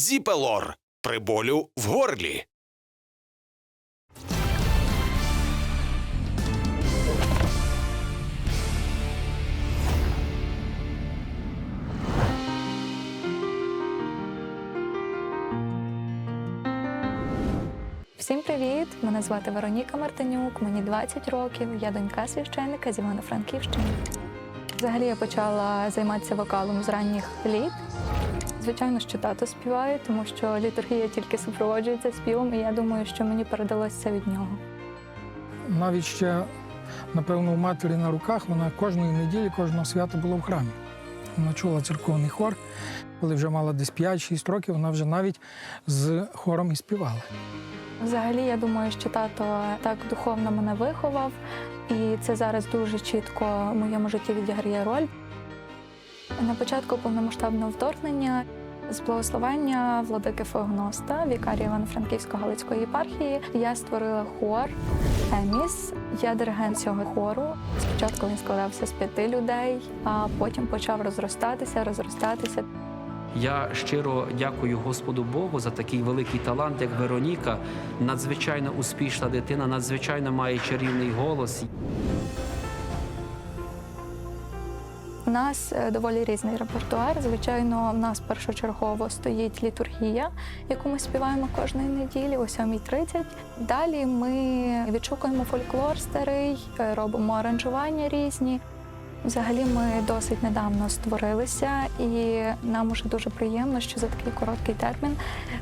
Зіпелор при болю в горлі. Всім привіт! Мене звати Вероніка Мартинюк, мені 20 років. Я донька священника з Івано-Франківщини. Взагалі я почала займатися вокалом з ранніх літ. Звичайно, що тато співає, тому що літургія тільки супроводжується співом, і я думаю, що мені передалося це від нього. Навіть ще, напевно, у матері на руках вона кожної неділі, кожного свята була в храмі. Вона чула церковний хор. Коли вже мала десь 5-6 років, вона вже навіть з хором і співала. Взагалі, я думаю, що тато так духовно мене виховав, і це зараз дуже чітко в моєму житті відіграє роль. На початку повномасштабного вторгнення з благословення владики Феогноста, вікарія Івано-Франківської Галицької єпархії, я створила хор Еміс. Я диригент цього хору. Спочатку він складався з п'яти людей, а потім почав розростатися, розростатися. Я щиро дякую Господу Богу за такий великий талант, як Вероніка. Надзвичайно успішна дитина, надзвичайно має чарівний голос. У нас е, доволі різний репертуар. Звичайно, в нас першочергово стоїть літургія, яку ми співаємо кожної неділі о 7.30. Далі ми відшукуємо фольклор старий, е, робимо аранжування різні. Взагалі, ми досить недавно створилися, і нам уже дуже приємно, що за такий короткий термін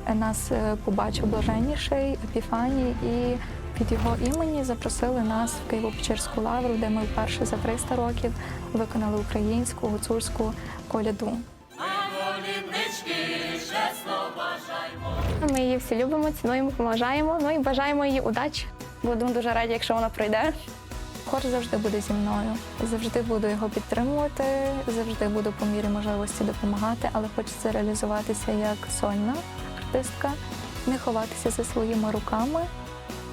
е, нас побачив блаженніший Епіфаній і від його імені запросили нас в Києво-Печерську лавру, де ми вперше за 300 років виконали українську гуцульську коляду. Ми її всі любимо, цінуємо, поважаємо. Ну і бажаємо їй удачі. Будемо дуже раді, якщо вона пройде. Хор завжди буде зі мною. Завжди буду його підтримувати, завжди буду по мірі можливості допомагати, але хочеться реалізуватися як сольна артистка, не ховатися за своїми руками.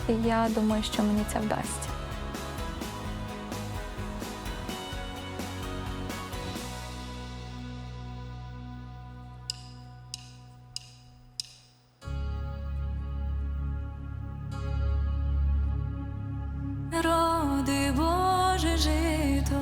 І я думаю, що мені це вдасться. Роди Боже жито,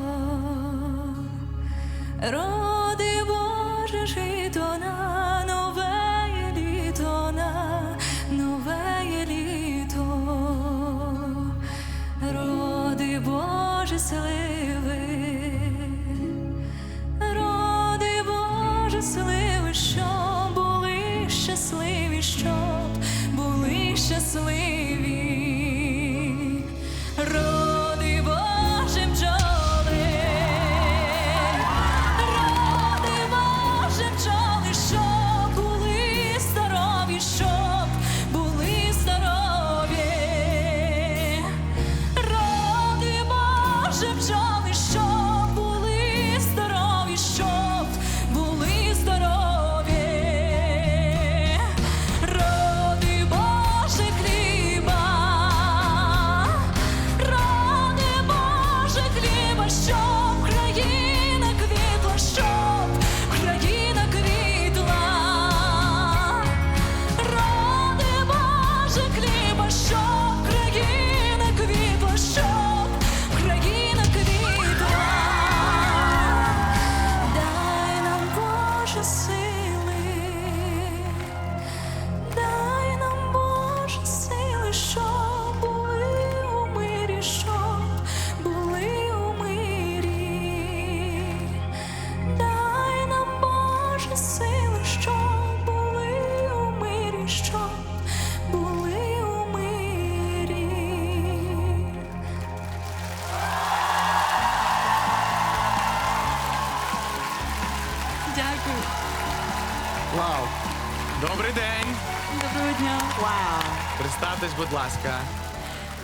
Дня. Представтесь, будь ласка.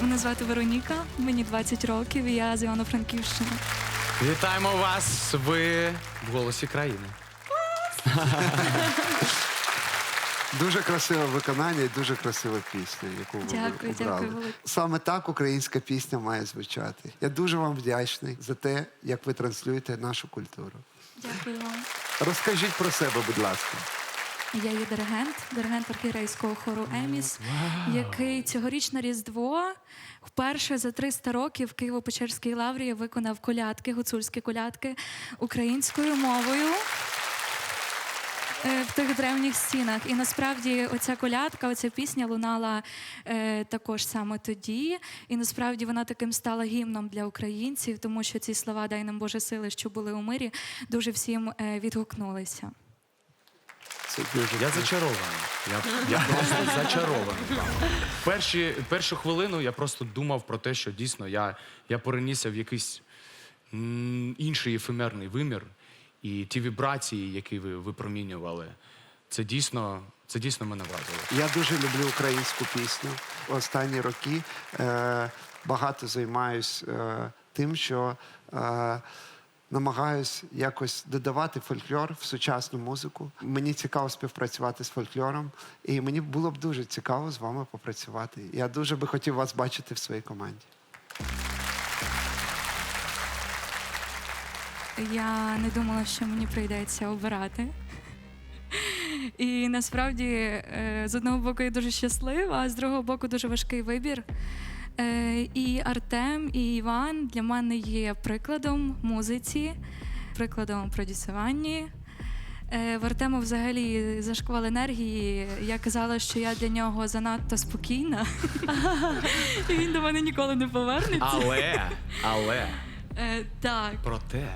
Мене звати Вероніка, мені 20 років, і я з Івано-Франківщини. Вітаємо вас. Ви в голосі країни. Дуже красиве виконання і дуже красива пісня, яку ви Дякую, обрали. дякую велике. Саме так українська пісня має звучати. Я дуже вам вдячний за те, як ви транслюєте нашу культуру. Дякую вам. Розкажіть про себе, будь ласка. Я є диригент, диригент архірейського хору Еміс, який цьогоріч на Різдво вперше за 300 років в Києво-Печерській лаврі виконав колядки, гуцульські колядки українською мовою. е, В тих древніх стінах. І насправді оця колядка, оця пісня лунала е, також саме тоді. І насправді вона таким стала гімном для українців, тому що ці слова Дай нам Боже сили, що були у мирі, дуже всім е, відгукнулися. Це дуже Я зачарований. Я, я просто зачарований. вами. Перші, першу хвилину я просто думав про те, що дійсно я, я перенісся в якийсь м, інший ефемерний вимір. І ті вібрації, які ви випромінювали, це дійсно, це дійсно мене вразило. Я дуже люблю українську пісню. Останні роки е, багато займаюсь е, тим, що е, намагаюсь якось додавати фольклор в сучасну музику. Мені цікаво співпрацювати з фольклором, і мені було б дуже цікаво з вами попрацювати. Я дуже би хотів вас бачити в своїй команді. Я не думала, що мені прийдеться обирати. І насправді, е, з одного боку, я дуже щаслива, а з другого боку, дуже важкий вибір. Е, І Артем, і Іван для мене є прикладом музиці, прикладом продюсуванні. Е, В Артему взагалі зашквал енергії. Я казала, що я для нього занадто спокійна, і він до мене ніколи не повернеться. Але, але, Е, Так. проте,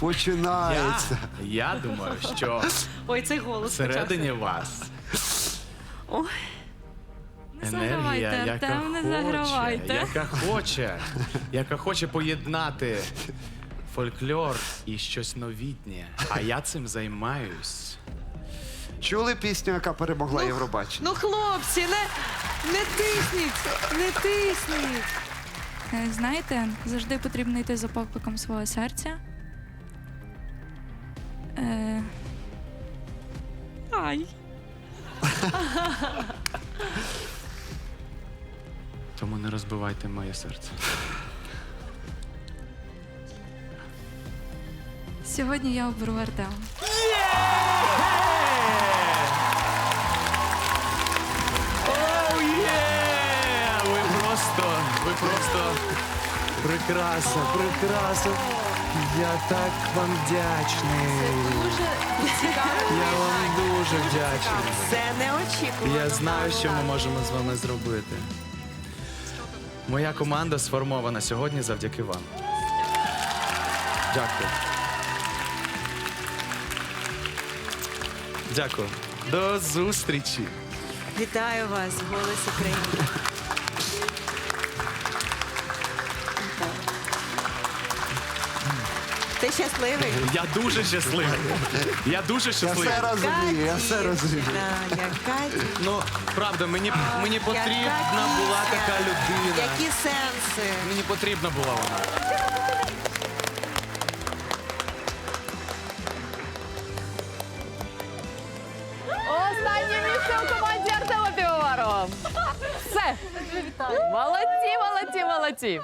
Починається. я думаю, що Ой, цей голос всередині вас Не енергія, яка Артем, не хоче, загравайте. яка хоче, яка хоче поєднати фольклор і щось новітнє. А я цим займаюсь. Чули пісню, яка перемогла Євробачення? Ну, хлопці, не, не тисніть, не тисніть. Е, Знаєте, завжди потрібно йти за покликом свого серця. Е... Ай. Не розбивайте моє серце. Сьогодні я оберу Артема. Оу є! Ви просто, ви просто прекрасно, прекрасно. Я так вам вдячний. Я вам дуже вдячний. Це не очікувано. Я знаю, що ми можемо з вами зробити. Моя команда сформована сьогодні завдяки вам. Дякую. Дякую. До зустрічі. Вітаю вас, голос України. Ти щасливий? Я дуже щасливий. Я дуже Я щасливий. все розумію, я все розумію. Да, яка, Ну, правда, мені, мені яка потрібна була така людина. Які сенси? Мені потрібна була вона. Останнє місце у команді Артема Півоварова. Все. Молодці, молодці, молодці.